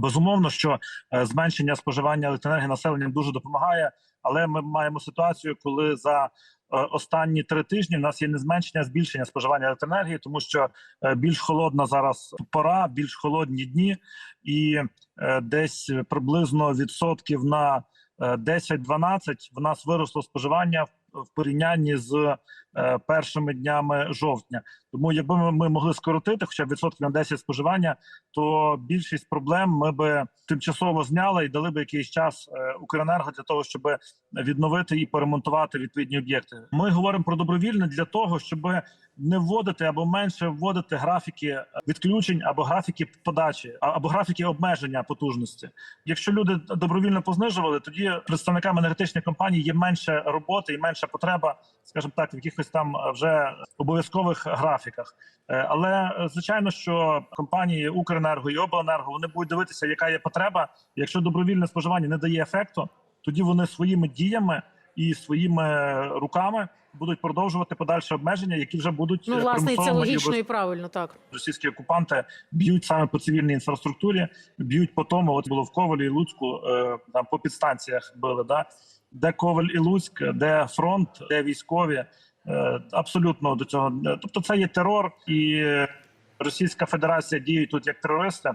Безумовно, що е, зменшення споживання електроенергії населенням дуже допомагає, але ми маємо ситуацію, коли за е, останні три тижні в нас є не зменшення, а збільшення споживання електроенергії, тому що е, більш холодна зараз пора, більш холодні дні, і десь приблизно відсотків на е, 10-12 в нас виросло споживання в- в порівнянні з е, першими днями жовтня. Тому, якби ми, могли скоротити хоча б відсотків на 10 споживання, то більшість проблем ми би тимчасово зняли і дали би якийсь час е, Укренерго для того, щоб відновити і поремонтувати відповідні об'єкти. Ми говоримо про добровільне для того, щоб не вводити або менше вводити графіки відключень або графіки подачі, або графіки обмеження потужності. Якщо люди добровільно познижували, тоді представникам енергетичних компаній є менше роботи і менша потреба, скажімо так, в якихось там е, вже обов'язкових графіках. Е, Але е, звичайно, що компанії Укренерго і Обленерго вони будуть дивитися, яка є потреба. Якщо добровільне споживання не дає ефекту, тоді вони своїми діями і своїми руками будуть продовжувати подальше обмеження, які вже будуть Ну, е, власне, і це логічно і правильно, так. російські окупанти б'ють саме по цивільній інфраструктурі, б'ють по тому. От було в Ковалі і Луцьку, е, там по підстанціях били. Да? Де Коваль і Луцьк, де фронт, де військові. Е, абсолютно до цього. Тобто, це є терор, і Російська Федерація діє тут як терористи.